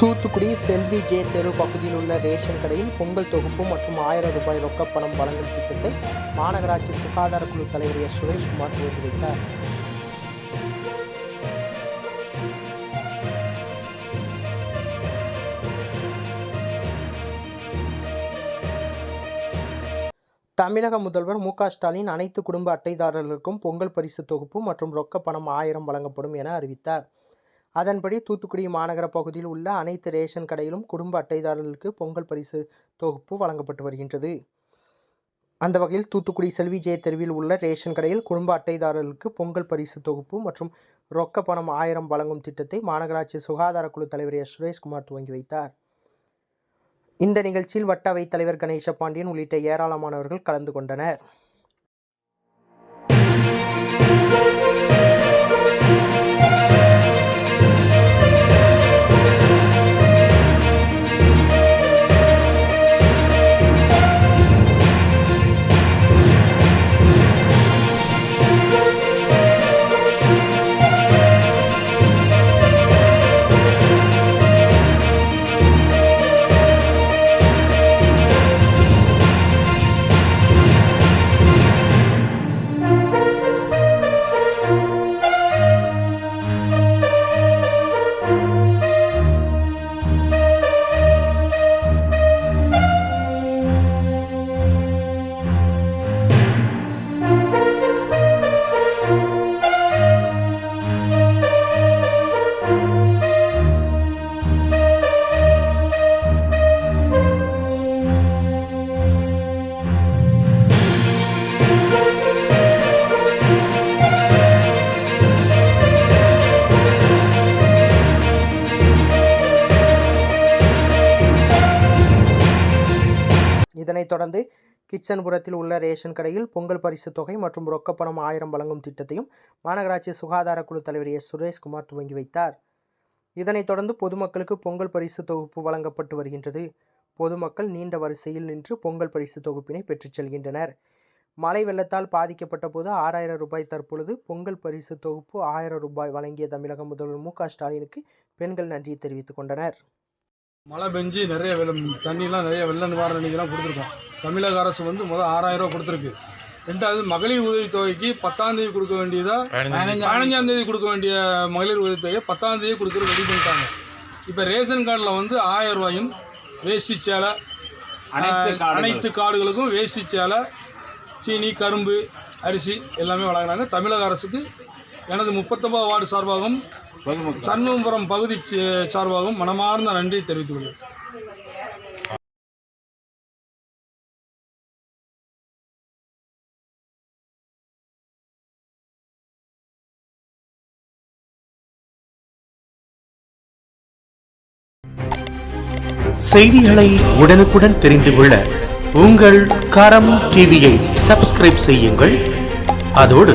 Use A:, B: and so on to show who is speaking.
A: தூத்துக்குடி செல்வி J தெரு பகுதியில் உள்ள ரேஷன் கடையில் பொங்கல் தொகுப்பு மற்றும் ஆயிரம் ரூபாய் ரொக்கப்பணம் வழங்கும் திட்டத்தை மாநகராட்சி சுகாதார குழு தலைவர் எஸ் சுரேஷ்குமார் துவக்கி வைத்தார். தமிழக முதல்வர் மு க ஸ்டாலின் அனைத்து குடும்ப அட்டைதாரர்களுக்கும் பொங்கல் பரிசு தொகுப்பு மற்றும் ரொக்க பணம் ஆயிரம் வழங்கப்படும் என அறிவித்தார். அதன்படி தூத்துக்குடி மாநகர பகுதியில் உள்ள அனைத்து ரேஷன் கடையிலும் குடும்ப அட்டைதாரர்களுக்கு பொங்கல் பரிசு தொகுப்பு வழங்கப்பட்டு வருகின்றது. அந்த வகையில் தூத்துக்குடி செல்வி ஜெய தெருவில் உள்ள ரேஷன் கடையில் குடும்ப அட்டைதாரர்களுக்கு பொங்கல் பரிசு தொகுப்பு மற்றும் ரொக்க பணம் ஆயிரம் வழங்கும் திட்டத்தை மாநகராட்சி சுகாதாரக்குழு தலைவர் எஸ் சுரேஷ்குமார் துவங்கி வைத்தார். இந்த நிகழ்ச்சியில் வட்ட தலைவர் கணேச பாண்டியன் உள்ளிட்ட ஏராளமானவர்கள் கலந்து கொண்டனர். இதனைத் தொடர்ந்து கிச்சன்புரத்தில் உள்ள ரேஷன் கடையில் பொங்கல் பரிசு தொகை மற்றும் ரொக்கப்பணம் ஆயிரம் வழங்கும் திட்டத்தையும் மாநகராட்சி சுகாதார குழு தலைவர் எஸ். சுரேஷ்குமார் துவங்கி வைத்தார். இதனைத் தொடர்ந்து பொதுமக்களுக்கு பொங்கல் பரிசு தொகுப்பு வழங்கப்பட்டு வருகின்றது. பொதுமக்கள் நீண்ட வரிசையில் நின்று பொங்கல் பரிசு தொகுப்பினை பெற்றுச் செல்கின்றனர். மழை வெள்ளத்தால் பாதிக்கப்பட்ட போது ஆறாயிரம் ரூபாய் தற்பொழுது பொங்கல் பரிசு தொகுப்பு ஆயிரம் ரூபாய் வழங்கிய தமிழக முதல்வர் மு க ஸ்டாலினுக்கு பெண்கள் நன்றியை தெரிவித்துக் கொண்டனர்.
B: மழை பெஞ்சு நிறைய வெள்ளம் தண்ணிலாம் நிறைய வெள்ள நிவாரண நிதிலாம் கொடுத்துருக்கோம். தமிழக அரசு வந்து முதல் ஆறாயிரம் ரூபா கொடுத்துருக்கு. ரெண்டாவது மகளிர் உதவித்தொகைக்கு பத்தாம் தேதி கொடுக்க வேண்டியதா? பதினஞ்சாம் தேதி. கொடுக்க வேண்டிய மகளிர் உதவித்தொகை பத்தாம் தேதி கொடுக்குறது ரெடி பண்ணிட்டாங்க. இப்போ ரேஷன் கார்டில் வந்து ஆயிரம் ரூபாயும் வேஷ்டி சேலை
C: அனைத்து
B: கார்டுகளுக்கும் வேஷ்டி சேலை சீனி கரும்பு அரிசி எல்லாமே வழங்குறாங்க. தமிழக அரசுக்கு எனது முப்பத்தொன்பது வார்டு சார்பாகவும் சண்முகபுரம் பகுதி சார்பாகவும் மனமார்ந்த நன்றி தெரிவித்துக் கொள்கிறேன்
D: செய்திகளை உடனுக்குடன் தெரிந்து கொள்ள உங்கள் கரம் டிவியை சப்ஸ்கிரைப் செய்யுங்கள். அதோடு